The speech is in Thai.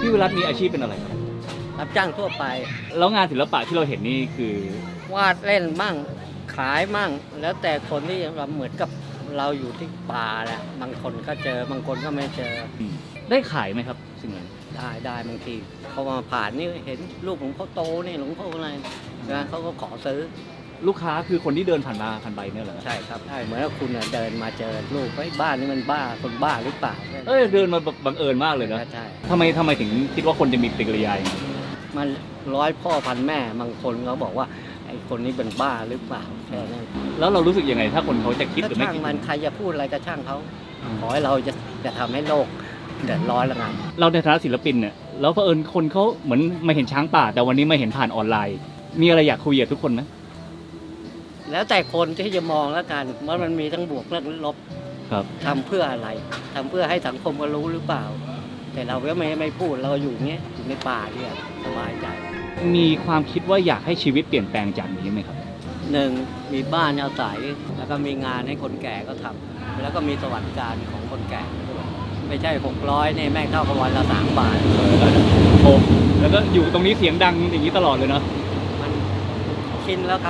พี่วิรัตมีอาชีพเป็นอะไรครับรับจ้างทั่วไป แล้วงานศิลปะที่เราเห็นนี่คือ วาดเล่นมั่งขายมั่ง แล้วแต่คนที่เราเหมือนกับเราอยู่ที่ป่าแหละบางคนก็เจอบางคนก็ไม่เจอได้ขายไหมครับสิ่งนั้นได้ได้บางทีเขามาผ่านนี่เห็นรูปหลวงพ่อโตนี่หลวงพ่ออะไรนะเขาก็ขอซื้อ ลูกค้าคือคนที่เดินผ่านมาผ่านไปเนี่ยเหรอใช่ครับใช่เหมือนกับคุณน่ะเดินมาเจอรูปไอ้ยบ้านนี่มันบ้าคนบ้าหรือเปล่าเอ้ยเดินมาแบบบังเอิญมากเลยนะใช่ ทำไมทำไมถึงคิดว่าคนจะมีปฏิกิริยาอย่างนี้มันร้อยพ่อพันแม่บางคนเขาบอกว่าไอ้คนนี้เป็นบ้าหรือเปล่าแค่นั้นแล้วเรารู้สึกยังไง ถ้าคนเขาจะคิดหก็รือไม่ช่างคิด มันใครจะพูดอะไรก็ช่างเขาขอให้เราจะจะทำให้โลกเดือดร้อนละกันเราในฐานะศิลปินเนี่ยแล้วเผอิญคนเขาเหมือนมาเห็นช้างป่า แต่วันนี้มาเห็นผ่านออนไลน์ มีอะไรอยากคุยกับทุกคนไหม แล้วแต่คนที่จะมองแล้วกันว่ามันมีทั้งบวกและลบครับ ทำเพื่ออะไรทำเพื่อให้สังคมก็รู้หรือเปล่า แต่เราก็ไม่ไม่พูดเราอยู่เงี้ยอยู่ในป่าเนี่ยสบายใจมีความคิดว่าอยากให้ชีวิตเปลี่ยนแปลงจากนี้ไหมครับ หนึ่งมีบ้านอาศัยแล้วก็มีงานให้คนแก่ก็ทำแล้วก็มีสวัสดิการของคนแก่ด้วยไม่ใช่หกร้อยเนี่ยแม่งเท่ากับวันละสามบาท โอ้แล้วก็อยู่ตรงนี้เสียงดังอย่างนี้ตลอดเลยเนาะ มันชินแล้วครับ